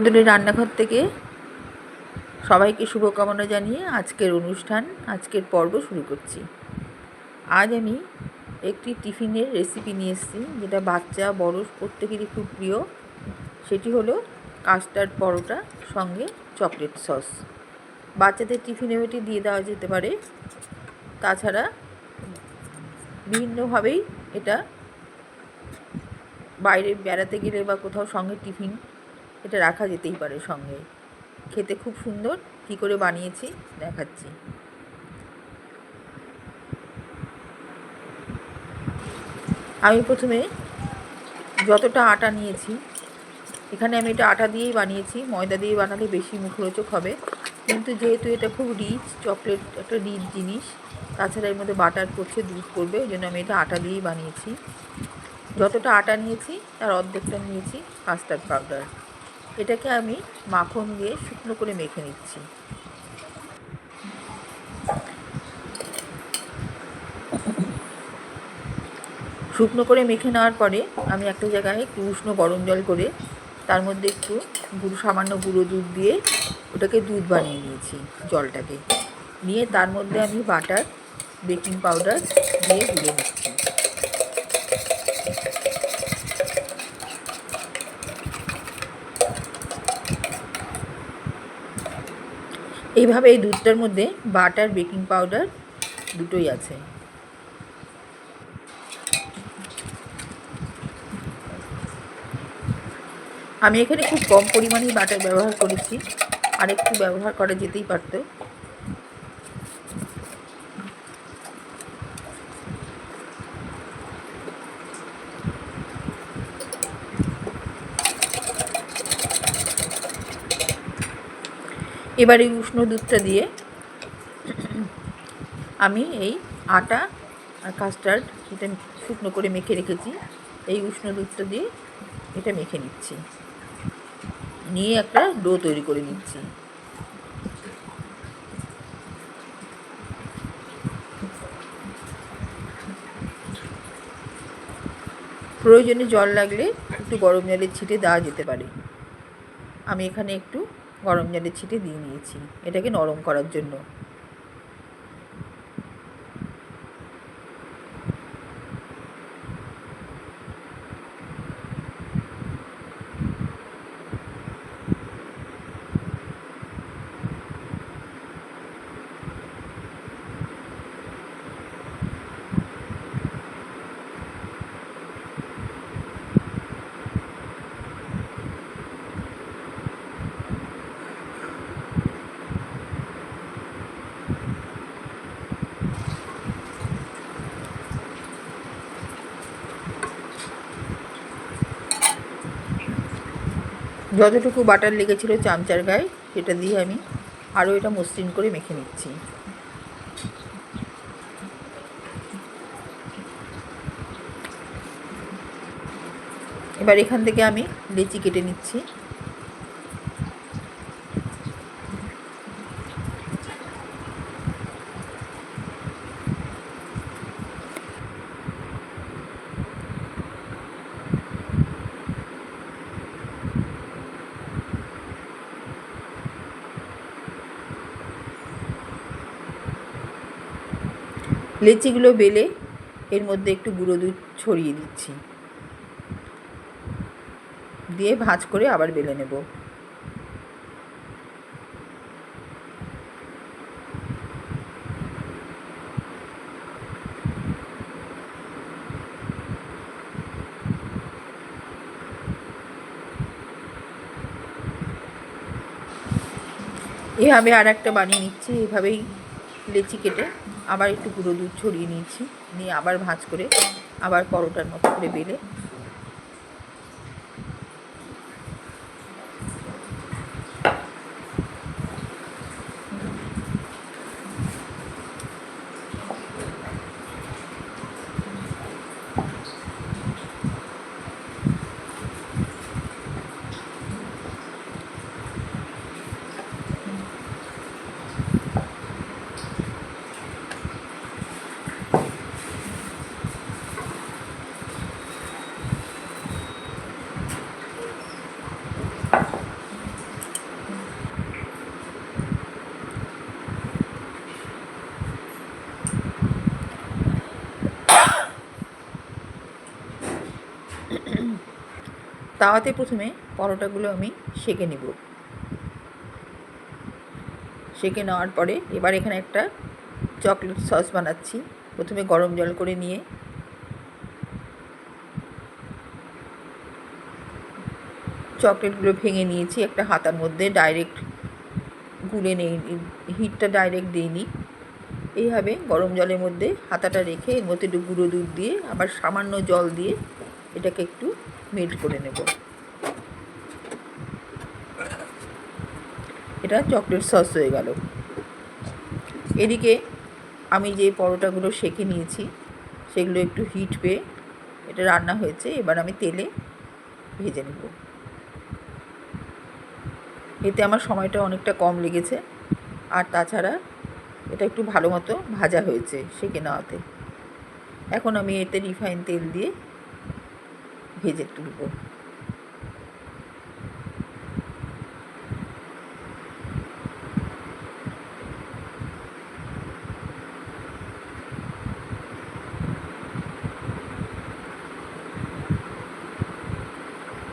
বন্ধুদের রান্নাঘর থেকে সবাইকে শুভকামনা জানিয়ে আজকের অনুষ্ঠান, আজকের পর্ব শুরু করছি। আজ আমি একটি টিফিনের রেসিপি নিয়ে এসেছি, যেটা বাচ্চা, বড়, প্রত্যেকেরই খুব প্রিয়। সেটি হলো কাস্টার্ড পরোটা সঙ্গে চকলেট সস বাচ্চাদের টিফিনে এটি দিয়ে দেওয়া যেতে পারে। তাছাড়া বিভিন্নভাবেই এটা বাইরে বেড়াতে গেলে বা কোথাও সঙ্গে টিফিন এটা রাখা যেতেই পারে সঙ্গে। খেতে খুব সুন্দর, কি করে বানিয়েছি দেখাচ্ছি। আমি প্রথমে যতটা আটা নিয়েছি, এখানে আমি এটা আটা দিয়েই বানিয়েছি, ময়দা দিয়ে বানালে বেশি মুখরোচক হবে। কিন্তু যেহেতু এটা খুব রিচ চকলেট একটা রিচ জিনিস, তাছাড়া এর মধ্যে বাটার করছে, দুধ করবে, ওই জন্য আমি এটা আটা দিয়েই বানিয়েছি। যতটা আটা নিয়েছি, তার অর্ধেকটা নিয়েছি কাস্টার্ড পাউডার এটাকে আমি মাখন দিয়ে শুকনো করে মেখে নিচ্ছি। শুকনো করে মেখে নেওয়ার পরে আমি একটা জায়গায় একটু উষ্ণ গরম জল করে তার মধ্যে একটু গুঁড়ো সামান্য গুঁড়ো দুধ দিয়ে ওটাকে দুধ বানিয়ে নিয়েছি জলটাকে। নিয়ে তার মধ্যে আমি বাটার, বেকিং পাউডার দিয়ে গুলে নিচ্ছি। এইভাবে এই দুধটার মধ্যে বাটার, বেকিং পাউডার দুটোই আছে। আমি এখানে খুব কম পরিমাণেই বাটার ব্যবহার করেছি। আর একটু ব্যবহার করা যেতেই পারত। এবার এই উষ্ণ দুধটা দিয়ে আমি এই আটা আর কাস্টার্ড এটা শুকনো করে মেখে রেখেছি। এই উষ্ণ দুধটা দিয়ে এটা মেখে নিচ্ছি। নিয়ে একটা ডো তৈরি করে নিচ্ছি। প্রয়োজনে জল লাগলে একটু গরম জলের ছিটে দেওয়া যেতে পারে। আমি এখানে একটু গরম জলের ছিটে দিয়ে নিয়েছি। এটাকে নরম করার জন্য। যতটুকু বাটার লেগেছিল চামচার গায়ে, সেটা দিয়ে আমি আরও এটা মসৃণ করে মেখে নিচ্ছি। এবার এখান থেকে আমি লেচি কেটে নিচ্ছি। লেচিগুলো বেলে এর মধ্যে একটু গুঁড়ো দুধ ছড়িয়ে দিচ্ছি। দিয়ে ভাঁজ করে আবার বেলে নেব। এভাবে আর একটা বানিয়ে নিচ্ছি। এভাবেই লেচি কেটে আবার একটু গুঁড়ো দুধ ছড়িয়ে নিয়েছি। নিয়ে আবার ভাঁজ করে আবার পরোটার মতো করে বেলে তাওয়াতে প্রথমে পরোটাগুলো আমি সেঁকে নেব। সেঁকে নেওয়ার পরে এবার এখানে একটা চকলেট সস বানাচ্ছি। প্রথমে গরম জল করে নিয়ে চকলেটগুলো ভেঙে নিয়েছি একটা হাতার মধ্যে, ডাইরেক্ট গুলে নেই, হিটটা ডাইরেক্ট দিইনি। এইভাবে গরম জলের মধ্যে হাতাটা রেখে এর মধ্যে একটু গুঁড়ো দুধ দিয়ে আবার সামান্য জল দিয়ে এটাকে একটু মেল্ট করে নেব। এটা চকলেট সস হয়ে গেল। এদিকে আমি যে পরোটাগুলো সেঁকে নিয়েছি, সেগুলো একটু হিট পেয়ে এটা রান্না হয়েছে, এবার আমি তেলে ভেজে নেব। এতে আমার সময়টা অনেকটা কম লেগেছে, আর তাছাড়া এটা একটু ভালো মতো ভাজা হয়েছে সেঁকে নেওয়াতে। এখন আমি এতে রিফাইন তেল দিয়ে ভেজে তুলব।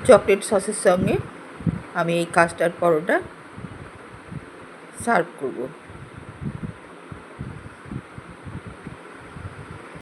চকলেট সসের সঙ্গে আমি এই কাস্টার্ড পরোটা সার্ভ করব।